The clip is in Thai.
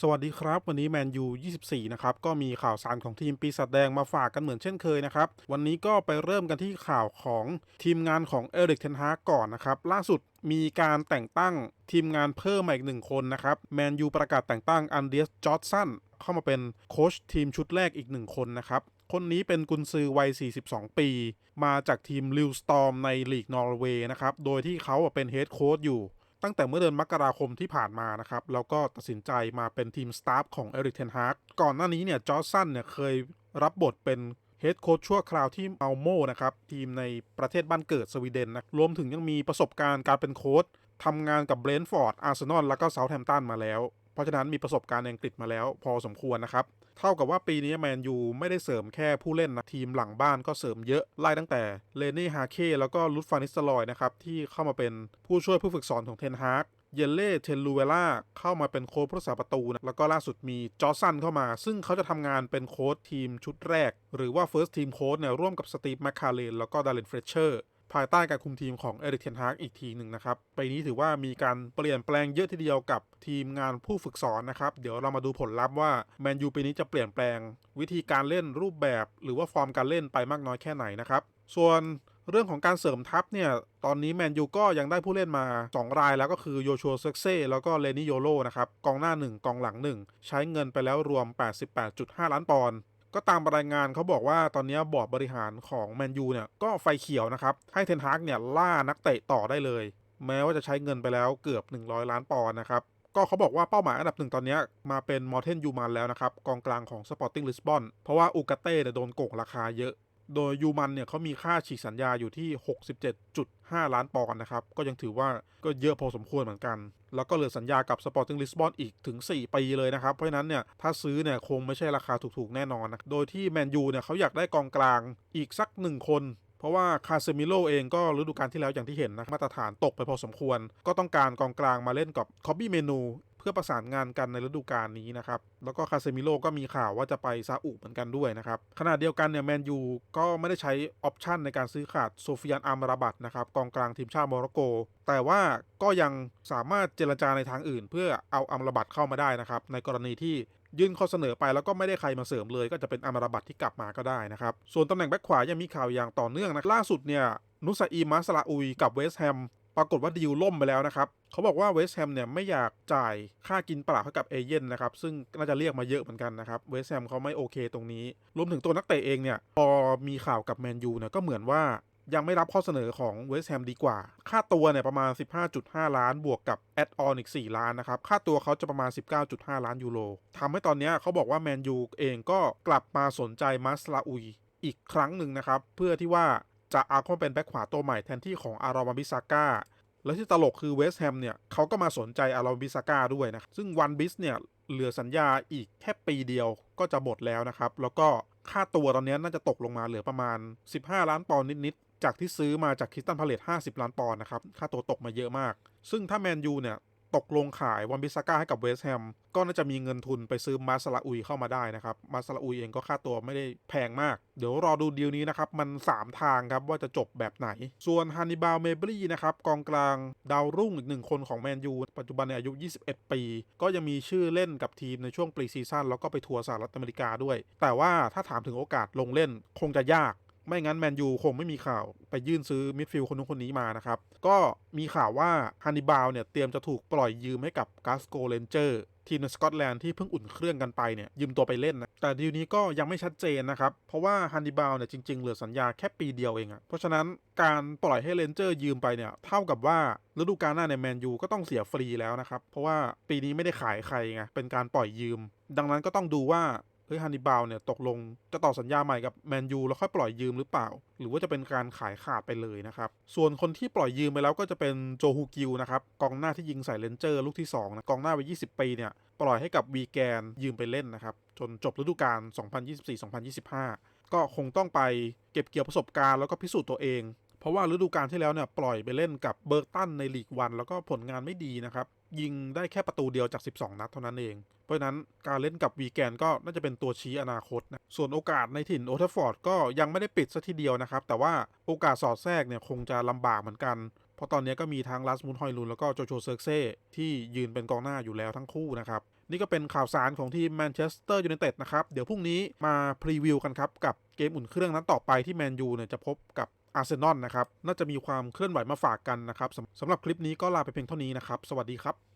สวัสดีครับ วันนี้แมนยู24 นะครับ ก็มีข่าวสารของทีมปีศาจแดงมาฝากกันเหมือนเช่นเคยนะครับ วันนี้ก็ไปเริ่มกันที่ข่าวของทีมงานของเอริกเทนฮากก่อนนะครับ ล่าสุดมีการแต่งตั้งทีมงานเพิ่มมาอีกหนึ่งคนนะครับ แมนยูประกาศแต่งตั้งอันเดียสจอร์ดสันเข้ามาเป็นโค้ชทีมชุดแรกอีกหนึ่งคนนะครับคนนี้เป็นกุนซือวัย 42 ปี มาจากทีมลิวสตอมในลีกนอร์เวย์นะครับ โดยที่เขาเป็นเฮดโค้ชอยู่ ตั้งแต่เมื่อเดือนมกราคมที่ผ่านมานะครับ แล้วก็ตัดสินใจมาเป็นทีมสตาฟของเอริกเทนฮากก่อนหน้านี้เนี่ยจอร์สันเนี่ยเคยรับบทเป็นเฮดโค้ชชั่วคราวที่เมาโมนะครับ ทีมในประเทศบ้านเกิดสวีเดนนะรวมถึงยังมีประสบการณ์การเป็นโค้ชทำงานกับเบรนท์ฟอร์ดอาร์เซนอลแล้วก็เซาท์แฮมป์ตันมาแล้ว เพราะฉะนั้นมีประสบการณ์ในอังกฤษมาแล้วพอสมควรนะครับ เท่ากับว่าปีนี้แมนยูไม่ได้เสริมแค่ผู้เล่นนะทีมหลังบ้านก็เสริมเยอะไล่ตั้งแต่เลนี่ฮาเก้แล้วก็ลุดฟานิสต์ลอยนะครับที่เข้ามาเป็นผู้ช่วยผู้ฝึกสอนของเทนฮากเยเล่เทนลูเวล่าเข้ามาเป็นโค้ชผู้รักษาประตูนะแล้วก็ล่าสุดมีจอสันเข้ามา ซึ่งเขาจะทำงานเป็นโค้ชทีมชุดแรก หรือว่า First Team Coach เนี่ยร่วมกับสตีฟแมคคาเลนแล้วก็ดารินเฟรเชอร์ ภายใต้การคุมทีมของเอริกเทนฮากอีกทีหนึ่งนะครับปีนี้ถือว่ามีการเปลี่ยนแปลงเยอะทีเดียวกับทีมงานผู้ฝึกสอนนะครับเดี๋ยวเรามาดูผลลัพธ์ว่าแมนยูปีนี้จะเปลี่ยนแปลง วิธีการเล่นรูปแบบ หรือว่าฟอร์มการเล่นไปมากน้อยแค่ไหนนะครับส่วนเรื่องของการเสริมทัพเนี่ย ตอนนี้แมนยูก็ยังได้ผู้เล่นมา 2 รายแล้วก็คือโยชัวเซ็กเซ่แล้วก็เลนิโยโลนะครับ กองหน้า 1 กองหลัง 1 ใช้เงินไปแล้วรวม 88.5 ล้านปอนด์ ก็ตามรายงานเขาบอกว่าตอนนี้บอร์ดบริหารของแมนยูเนี่ยก็ไฟเขียวนะครับ ให้เทนฮากเนี่ยล่านักเตะต่อได้เลย แม้ว่าจะใช้เงินไปแล้วเกือบ 100 ล้านปอนด์นะครับ ก็เขาบอกว่าเป้าหมายอันดับหนึ่งตอนนี้มาเป็นมอร์เทนยูมานแล้วนะครับ กองกลางของสปอร์ติ้งลิสบอนเพราะว่าอูกาเต้เนี่ยโดนโกงราคาเยอะ โดยยูมันเนี่ยเขามีค่าฉีกสัญญาอยู่ที่ 67.5 ล้านปอนด์นะครับ ก็ยังถือว่าก็เยอะพอสมควรเหมือนกัน แล้วก็เหลือสัญญากับ Sporting Lisbon อีกถึง 4 ปีเลยนะครับ เพราะฉะนั้นเนี่ยถ้าซื้อเนี่ยคงไม่ใช่ราคาถูกๆแน่นอนนะ โดยที่แมนยูเนี่ยเขาอยากได้กองกลางอีกสักหนึ่งคนเพราะว่าคาเซมิโลเองก็ฤดูกาลที่แล้วอย่างที่เห็นนะมาตรฐานตกไปพอสมควร ก็ต้องการกองกลางมาเล่นกับคอบบี้เมนู พื่อประสานงานกันในฤดูกาลนี้นะครับ แล้วก็คาเซมิโลก็มีข่าวว่าจะไปซาอุเหมือนกันด้วยนะครับ ขณะเดียวกันเนี่ยแมนยูก็ไม่ได้ใช้ออปชันในการซื้อขาดโซฟิยานอัมราบัตนะครับกองกลางทีมชาติโมร็อกโก แต่ว่าก็ยังสามารถเจรจาในทางอื่น เพื่อเอาอัมราบัตเข้ามาได้นะครับ ในกรณีที่ยื่นข้อเสนอไปแล้วก็ไม่ได้ใครมาเสริมเลย ก็จะเป็นอัมราบัตที่กลับมาก็ได้นะครับ ส่วนตำแหน่งแบ็คขวายังมีข่าวอย่างต่อเนื่องนะล่าสุดเนี่ยนุสอีมาสลาอุยกับเวสแฮม ปรากฏว่าดีลล่มไปแล้วนะครับ เขาบอกว่าเวสต์แฮมเนี่ยไม่อยากจ่ายค่ากินเปล่าให้กับเอเย่นนะครับ ซึ่งน่าจะเรียกมาเยอะเหมือนกันนะครับ เวสต์แฮมเขาไม่โอเคตรงนี้ รวมถึงตัวนักเตะเองเนี่ย พอมีข่าวกับแมนยูเนี่ยก็เหมือนว่ายังไม่รับข้อเสนอของเวสต์แฮมดีกว่า ค่าตัวเนี่ยประมาณ 15.5 ล้านบวกกับแอดออนอีก 4 ล้านนะครับ ค่าตัวเขาจะประมาณ 19.5 ล้านยูโรทำให้ตอนนี้เขาบอกว่าแมนยูเองก็กลับมาสนใจมาสลาอุยอีกครั้งหนึ่งนะครับ เพื่อที่ว่า จะอาเข้มาเป็นแบ็คขวาตัวใหม่แทนที่ของอารอมาบิซาก้าแล้วที่ตลกคือเวสแฮมเนี่ยเขาก็มาสนใจอารอมบิซาก้าด้วยนะซึ่งวันบิสเนี่ยเหลือสัญญาอีกแค่ปีเดียวก็จะหมดแล้วนะครับ แล้วก็ค่าตัวตอนนี้น่าจะตกลงมาเหลือประมาณ 15 ล้านปอนด์นิด ๆ จากที่ซื้อมาจากคิสตันพาเลต50 ล้านปอนด์นะครับ ค่าตัวตกมาเยอะมาก ซึ่งถ้าแมนยูเนี่ย ตกลงขายวันบิซาก้าให้กับเวสต์แฮมก็น่าจะมีเงินทุนไปซื้อมาสลาอุยเข้ามาได้นะครับ มาสลาอุยเองก็ค่าตัวไม่ได้แพงมาก เดี๋ยวรอดูดีลนี้นะครับ มัน 3 ทางครับว่าจะจบแบบไหน ส่วนฮันนิบาลเมเบรีนะครับกองกลางดาวรุ่งอีกหนึ่งคนของแมนยูปัจจุบันในอายุ 21 ปี ก็ยังมีชื่อเล่นกับทีมในช่วงปรีซีซั่นแล้วก็ไปทัวร์สหรัฐอเมริกาด้วย แต่ว่าถ้าถามถึงโอกาสลงเล่นคงจะยาก ไม่งั้นแมนยูคงไม่มีข่าวไปยื่นซื้อมิดฟิลด์คนนู้นคนนี้มานะครับ ก็มีข่าวว่าฮันนิบาลเนี่ยเตรียมจะถูกปล่อยยืมให้กับกาสโกเ a นเจอร์ทีมในสกอตแลนด์ที่เพิ่งอุ่นเครื่องกันไปเนี่ยยืมตัวไปเล่นนะ แต่ดีลนี้ก็ยังไม่ชัดเจนนะครับ เพราะว่าฮันนิบาลเนี่ยจริงๆ เหลือสัญญาแค่ปีเดียวเองอะเพราะฉะนั้นการปล่อยให้เ a นเจอร์ยืมไปเนี่ยเท่ากับว่าฤดูกาลหน้าในแมนยูก็ต้องเสียฟรีแล้วนะครับ เพราะว่าปีนี้ไม่ได้ขายใครไงเป็นการปล่อยยืม ดังนั้นก็ต้องดูว่า ฮ้ยฮันนิบาลเนี่ยตกลงจะต่อสัญญาใหม่กับแมนยูแล้วค่อยปล่อยยืมหรือเปล่า หรือว่าจะเป็นการขายขาดไปเลยนะครับ ส่วนคนที่ปล่อยยืมไปแล้วก็จะเป็นโจฮูกิวนะครับกองหน้าที่ยิงใส่เลนเจอร์ลูกที่2นะกองหน้าไป20 ปีเนี่ยปล่อยให้กับวีแกนยืมไปเล่นนะครับจนจบฤดูกาล2024-2025 ก็คงต้องไปเก็บเกี่ยวประสบการณ์แล้วก็พิสูจน์ตัวเองเพราะว่าฤดูกาลที่แล้วเนี่ยปล่อยไปเล่นกับเบิร์กตันในลีกวัน แล้วก็ผลงานไม่ดีนะครับ ยิงได้แค่ประตูเดียวจาก 12 นัดเท่านั้นเอง ราะฉะนั้นการเล่นกับวีแกนก็น่าจะเป็นตัวชี้อนาคตนะ ส่วนโอกาสในถิ่นโอเทฟอร์ดก็ยังไม่ได้ปิดซะทีเดียวนะครับ แต่ว่าโอกาสสอดแทรกเนี่ยคงจะลำบากเหมือนกัน เพราะตอนนี้ก็มีทั้งลัสมุนฮอยลุนแล้วก็โจโชเซิร์กเซ่ที่ยืนเป็นกองหน้าอยู่แล้วทั้งคู่นะครับ นี่ก็เป็นข่าวสารของทีมแมนเชสเตอร์ยูไนเต็ดนะครับ เดี๋ยวพรุ่งนี้มาพรีวิวกันครับกับเกมอุ่นเครื่องนั้นต่อไปที่แมนยูเนี่ยจะพบกับอาร์เซนอลนะครับ น่าจะมีความเคลื่อนไหวมาฝากกันนะครับสำหรับคลิปนี้ก็ลาไปเพียงเท่านี้นะครับ สวัสดีครับ